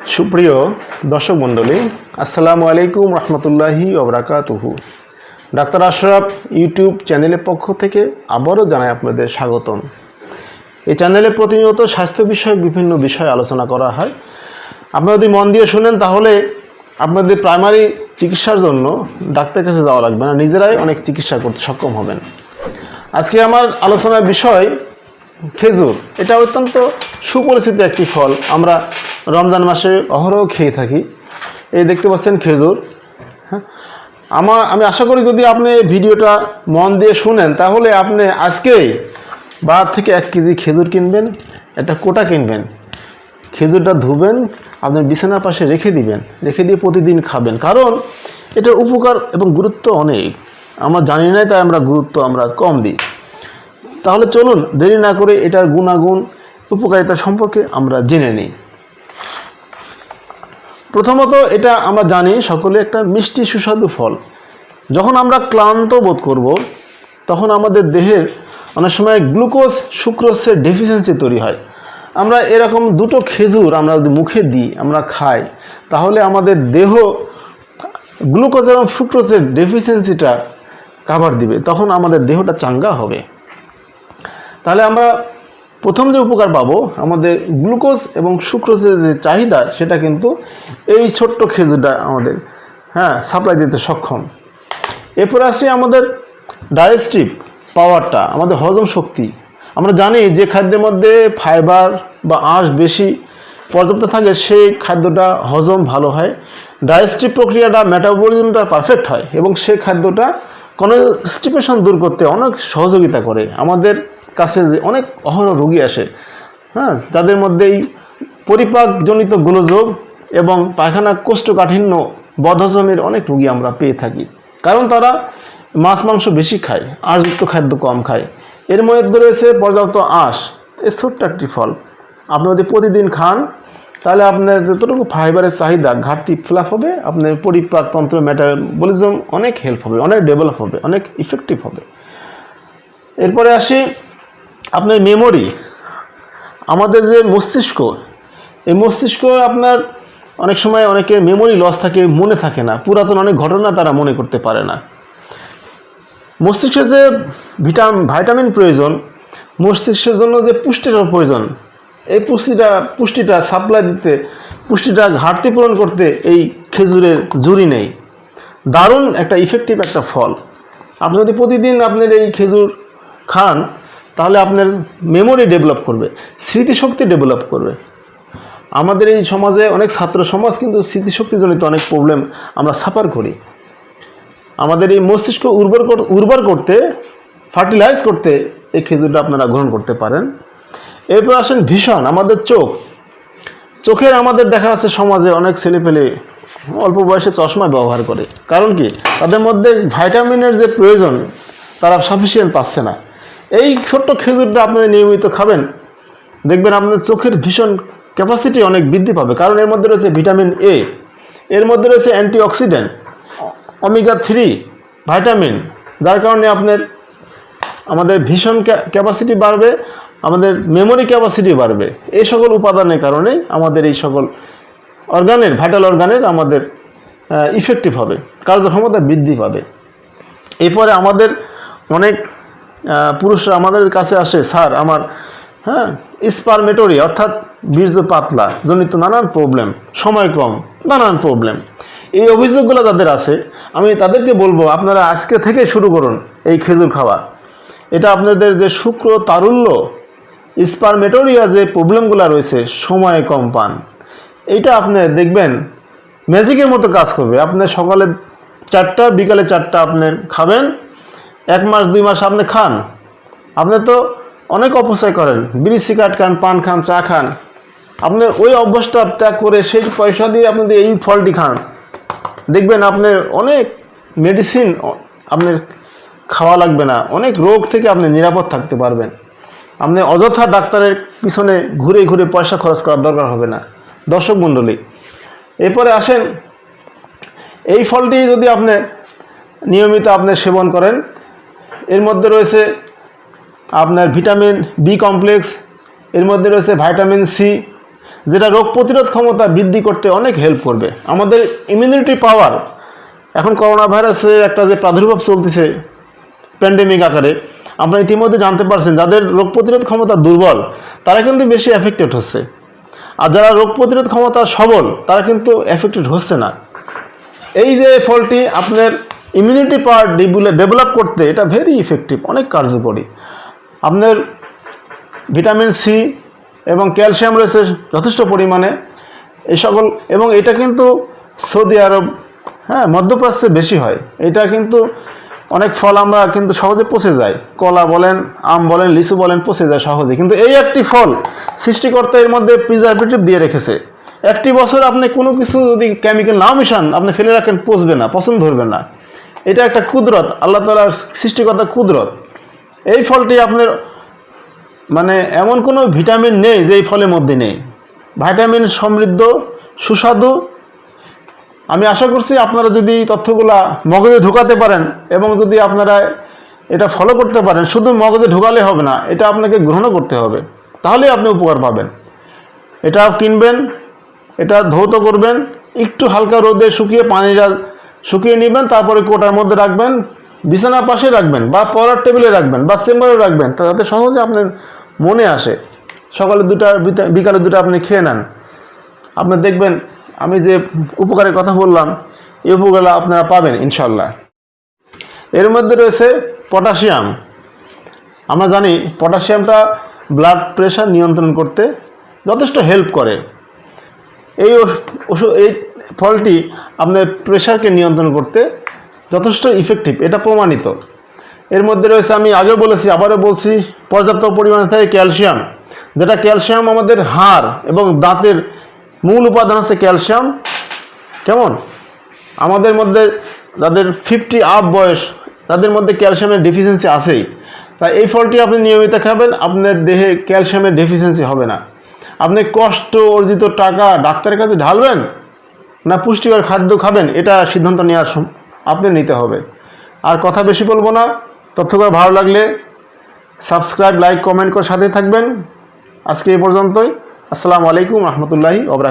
সুপ্রিয় দর্শক মণ্ডলী, আসসালামু আলাইকুম রহমতুল্লাহি ওবরাকাতুহু। ডাক্তার আশরাফ ইউটিউব চ্যানেলের পক্ষ থেকে আবারও জানাই আপনাদের স্বাগতম। এই চ্যানেলে প্রতিনিয়ত স্বাস্থ্য বিষয়ক বিভিন্ন বিষয় আলোচনা করা হয়। আপনারা যদি মন দিয়ে শুনেন, তাহলে আপনাদের প্রাইমারি চিকিৎসার জন্য ডাক্তারের কাছে যাওয়া লাগবে না। নিজেরাই অনেক চিকিৎসা করতে সক্ষম হবেন। আজকে আমার আলোচনার বিষয় খেজুর, এটা অত্যন্ত সুপরিচিত একটি ফল। আমরা রমজান মাসে অহরহ খেয়ে থাকি। এই দেখতে পাচ্ছেন খেজুর হ্যাঁ? আমার আমি আশা করি যদি আপনি এই ভিডিওটা মন দিয়ে শুনেন, তাহলে আপনি আজকেই বাজার থেকে এক কেজি খেজুর কিনবেন, একটা কোটা কিনবেন। খেজুরটা ধুবেন আপনার বিছানার পাশে রেখে দিবেন, রেখে দিয়ে প্রতিদিন খাবেন। কারণ এটার উপকার এবং গুরুত্ব অনেক। আমরা জানি না তাই আমরা গুরুত্ব আমরা কম দিই। তাহলে চলুন দেরি না করে এটার গুণাগুণ, উপকারিতা সম্পর্কে আমরা জেনে নিই। প্রথমত এটা আমরা জানি সকলে একটা মিষ্টি সুস্বাদু ফল। যখন আমরা ক্লান্ত বোধ করব, তখন আমাদের দেহের অনেক সময় গ্লুকোজ সুক্রোসের ডেফিসিয়েন্সি তৈরি হয়। আমরা এরকম দুটো খেজুর আমরা যদি মুখে দিই, আমরা খাই, তাহলে আমাদের দেহ গ্লুকোজ এবং ফ্রুক্টোজের ডেফিসিয়েন্সিটা কাভার দিবে, তখন আমাদের দেহটা চাঙ্গা হবে। তাহলে আমরা প্রথম যে উপকার পাবো, আমাদের গ্লুকোজ এবং সুক্রোজের যে চাহিদা, সেটা কিন্তু এই ছোট্ট খেজুরটা আমাদের হ্যাঁ সাপ্লাই দিতে সক্ষম। এরপর আসি আমাদের ডাইজেস্টিভ পাওয়ারটা আমাদের হজম শক্তি। আমরা জানি যে খাদ্যের মধ্যে ফাইবার বা আঁশ বেশি পর্যাপ্ত থাকে, সেই খাদ্যটা হজম ভালো হয়। ডাইজেস্টিভ প্রক্রিয়াটা মেটাবলিজমটা পারফেক্ট হয় এবং সেই খাদ্যটা কনস্টিপেশন দূর করতে অনেক সহযোগিতা করে। আমাদের কাছে যে অনেক অহরহ রোগী আসে হ্যাঁ যাদের মধ্যে এই পরিপাকজনিত গোলযোগ এবং পায়খানা কোষ্ঠকাঠিন্য, বদহজমের অনেক রোগী আমরা পেয়ে থাকি। কারণ তারা মাছ, মাংস বেশি খায়, আঁশযুক্ত খাদ্য কম খায়। এর মধ্যে রয়েছে পর্যাপ্ত আঁশ এই ছোট্ট একটি ফল। আপনি যদি প্রতিদিন খান, তাহলে আপনার যতটুকু ফাইবারের চাহিদা, ঘাটতি ফিল হবে, আপনার পরিপাকতন্ত্র মেটাবলিজম অনেক হেল্প হবে, অনেক ডেভেলপ হবে, অনেক ইফেক্টিভ হবে। এরপরে আসি আপনার মেমোরি আমাদের যে মস্তিষ্ক, এই মস্তিষ্ক আপনার অনেক সময় অনেকে মেমোরি লস থাকে, মনে থাকে না। পুরাতন অনেক ঘটনা তারা মনে করতে পারে না। মস্তিষ্কের যে ভিটাম ভাইটামিন প্রয়োজন, মস্তিষ্কের জন্য যে পুষ্টির প্রয়োজন, এই পুষ্টিটা পুষ্টিটা সাপ্লাই দিতে, পুষ্টিটা ঘাটতি পূরণ করতে এই খেজুরের জুড়ি নেই। দারুণ একটা ইফেক্টিভ একটা ফল। আপনি যদি প্রতিদিন আপনার এই খেজুর খান তাহলে আপনার মেমোরি ডেভেলপ করবে, স্মৃতিশক্তি ডেভেলপ করবে। আমাদের এই সমাজে অনেক ছাত্র সমাজ কিন্তু স্মৃতিশক্তিজনিত অনেক প্রবলেম আমরা সাফার করি। আমাদের এই মস্তিষ্ক উর্বর উর্বর করতে ফার্টিলাইজ করতে এই খেজুরটা আপনারা গ্রহণ করতে পারেন। এরপর আসেন ভীষণ, আমাদের চোখ। চোখের আমাদের দেখা যাচ্ছে সমাজে অনেক ছেলেপেলে অল্প বয়সে চশমা ব্যবহার করে। কারণ কি? তাদের মধ্যে ভাইটামিনের যে প্রয়োজন, তারা সাফিসিয়েন্ট পাচ্ছে না। এই ছোট্ট খেজুরটা আপনারা নিয়মিত খাবেন। দেখবেন আপনার চোখের ভীষণ ক্যাপাসিটি অনেক বৃদ্ধি পাবে, কারণ এর মধ্যে রয়েছে ভিটামিন এ এর মধ্যে রয়েছে অ্যান্টিঅক্সিডেন্ট অমেগা থ্রি ভাইটামিন যার কারণে আপনার, আমাদের ভীষণ ক্যাপাসিটি বাড়বে, আমাদের মেমোরি ক্যাপাসিটি বাড়বে। এই সকল উপাদানের কারণেই আমাদের এই সকল অর্গানের ভাইটাল অর্গানের আমাদের ইফেক্টিভ হবে, কার্যক্ষমতা বৃদ্ধি পাবে। এরপরে আমাদের অনেক পুরুষরা আমাদের কাছে আসে, স্যার, আমার হ্যাঁ স্পারমেটরি অর্থাৎ বীর্য পাতলা, জনিত নানান প্রবলেম সময় কম, নানান প্রবলেম এই অভিযোগগুলো যাদের আছে। আমি তাদেরকে বলব, আপনারা আজকে থেকে শুরু করুন এই খেজুর খাওয়া। এটা আপনাদের যে শুক্র তারুল্য স্পারমেটোরিয়া যে প্রবলেমগুলো রয়েছে, সময় কম পান। এইটা আপনি দেখবেন ম্যাজিকের মতো কাজ করবে। আপনি সকালে চারটা, বিকালে চারটা আপনি খাবেন এক মাস, দুই মাস আপনি খান। আপনি তো অনেক অপচয় করেন। বিড়ি, সিগারেট খান, পান খান, চা খান। আপনি ওই অভ্যাসটা ত্যাগ করে সেই পয়সা দিয়ে আপনি এই ফলটি খান। দেখবেন আপনার অনেক মেডিসিন আপনার খাওয়া লাগবে না। অনেক রোগ থেকে আপনি নিরাপদ থাকতে পারবেন। আপনি অযথা ডাক্তারের পিছনে ঘুরে ঘুরে পয়সা খরচ করার দরকার হবে না। দর্শক মণ্ডলী, এরপরে আসেন। এই ফলটি যদি আপনি নিয়মিত আপনি সেবন করেন এর মধ্যে রয়েছে আপনার ভিটামিন বি কমপ্লেক্স এর মধ্যে রয়েছে ভাইটামিন সি যেটা রোগ প্রতিরোধ ক্ষমতা বৃদ্ধি করতে অনেক হেল্প করবে। আমাদের ইমিউনিটি পাওয়ার এখন করোনা ভাইরাসের একটা যে প্রাদুর্ভাব চলতেছে প্যান্ডেমিক আকারে আপনারা ইতিমধ্যে জানতে পারছেন, যাদের রোগ প্রতিরোধ ক্ষমতা দুর্বল, তারা কিন্তু বেশি এফেক্টেড হচ্ছে। আর যারা রোগ প্রতিরোধ ক্ষমতা সবল, তারা কিন্তু এফেক্টেড হচ্ছে না। এই যে ফলটি আপনার ইমিউনিটি পাওয়ার ডেভেলপ করতে এটা ভেরি ইফেক্টিভ অনেক কার্যকরী। আপনার ভিটামিন সি এবং ক্যালসিয়াম রয়েছে যথেষ্ট পরিমাণে। এই সকল এবং এটা কিন্তু সৌদি আরব হ্যাঁ মধ্যপ্রাচ্যে বেশি হয়। এটা কিন্তু অনেক ফল আমরা কিন্তু সহজে পচে যায়। কলা বলেন, আম বলেন, লিচু বলেন, পচে যায় সহজে। কিন্তু এই একটি ফল সৃষ্টিকর্তা এর মধ্যে প্রিজারভেটিভ দিয়ে রেখেছে। একটি বছর আপনি কোনো কিছু যদি কেমিক্যাল না মিশান, আপনি ফেলে রাখেন, পচবে না, পছন্দ ধরবে না। এটা একটা কুদরত, আল্লাহ তালার সৃষ্টিকর্তা কুদরত। এই ফলটি আপনার মানে এমন কোনো ভিটামিন নেই যে এই ফলের মধ্যে নেই। ভিটামিন সমৃদ্ধ, সুস্বাদু। আমি আশা করছি আপনারা যদি তথ্যগুলা মগজে ঢোকাতে পারেন এবং যদি আপনারা এটা ফলো করতে পারেন, শুধু মগজে ঢোকালে হবে না, এটা আপনাকে গ্রহণও করতে হবে। তাহলেই আপনি উপকার পাবেন। এটা কিনবেন, এটা ধৌত করবেন, একটু হালকা রোদে শুকিয়ে পানিটা শুকিয়ে নেবেন, তারপরে কোটার মধ্যে রাখবেন বিছানার পাশে রাখবেন বা পড়ার টেবিলে রাখবেন বা চেম্বারে রাখবেন, তাতে সহজে আপনার মনে আসে। সকালে দুটা বিকালে দুটো আপনি খেয়ে নেন। আপনি দেখবেন, আমি যে উপকারের কথা বললাম, এই উপকার আপনারা পাবেন ইনশাল্লাহ এর মধ্যে রয়েছে পটাশিয়াম। আমরা জানি, পটাশিয়ামটা ব্লাড প্রেশার নিয়ন্ত্রণ করতে যথেষ্ট হেল্প করে। এই ওষ- ওষুধ, এই ফলটি আপনার প্রেশারকে নিয়ন্ত্রণ করতে যথেষ্ট ইফেক্টিভ এটা প্রমাণিত। এর মধ্যে রয়েছে, আমি আগেও বলেছি, আবারও বলছি, পর্যাপ্ত পরিমাণে থাকে ক্যালসিয়াম যেটা ক্যালসিয়াম আমাদের হাড় এবং দাঁতের মূল উপাদান হচ্ছে ক্যালসিয়াম কেমন? আমাদের মধ্যে যাদের ফিফটি আপ বয়স, তাদের মধ্যে ক্যালসিয়ামের ডেফিসিয়েন্সি আছেই। তাই এই ফলটি আপনি নিয়মিত খাবেন, আপনার দেহে ক্যালসিয়ামের ডেফিসিয়েন্সি হবে না। আপনি কষ্ট, অর্জিত টাকা ডাক্তারের কাছে ঢালবেন না পুষ্টিকর খাদ্য খাবেন, এটা সিদ্ধান্ত নেওয়ার আপনি নিতে হবে। আর কথা বেশি বলব না তথ্যগুলো ভালো লাগলে সাবস্ক্রাইব লাইক কমেন্ট করে সাথে থাকবেন। আজকে এই পর্যন্তই। আসসালামু আলাইকুম, রহমতুল্লাহি ওবরাক